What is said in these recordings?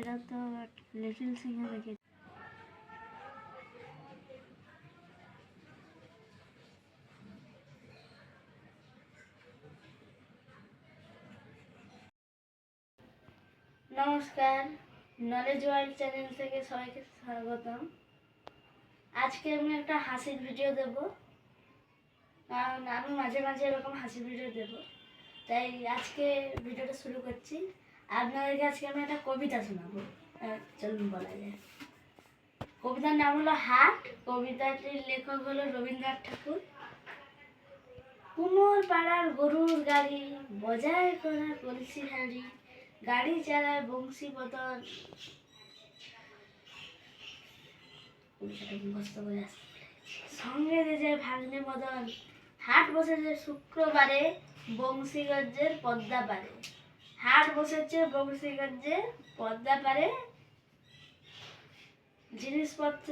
এটা তো সিংহে দেখে নমস্কার নলেজ ওয়ার্ল্ড চ্যানেল থেকে সবাইকে স্বাগতম। আজকে আমি একটা হাসির ভিডিও দেব। কারণ আমি মাঝে মাঝে এরকম হাসির ভিডিও দেব। তাই আজকে ভিডিওটা শুরু করছি। আপনাদেরকে আজকে আমি একটা কবিতা শোনাবো। চলুন বলা যায়। কবিতার নাম হলো হাট। কবিতাটির লেখক হলো রবীন্দ্রনাথ ঠাকুর। কুমোর পাড়ার গরুর গাড়ি, বজায় করা কলসি হাড়ি, গাড়ি চালায় বংশী আসতে সঙ্গে যে যায় ভাগ্নে মদন। হাট বসেছে শুক্রবারে বংশীগঞ্জের পদ্মা পারে। হাট বসেছে বংশীগঞ্জের পদ্মা পারে জিনিসপত্র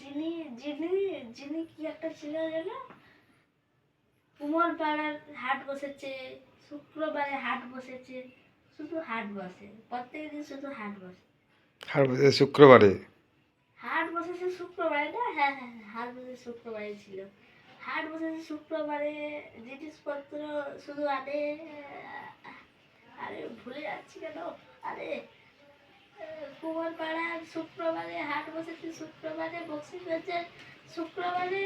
যিনি যিনি যিনি কি একটা ছিল যেন? কুমোর পাড়ার হাট বসেছে শুক্রবারে হাট বসেছে শুধু হাট বসে প্রত্যেক দিন শুধু হাট বসে। আর বলছে শুক্রবারে? হাট বসেছে শুক্রবারে না? হ্যাঁ হ্যাঁ হ্যাঁ, হাট বসেছে শুক্রবারে ছিল। হাট বসেছে শুক্রবারে জিনিসপত্র শুধু আনে আরে ভুলে যাচ্ছি কেন? আরে কুমার পাড়ার শুক্রবারে হাট বসেছে শুক্রবারে বক্সিং হচ্ছে শুক্রবারে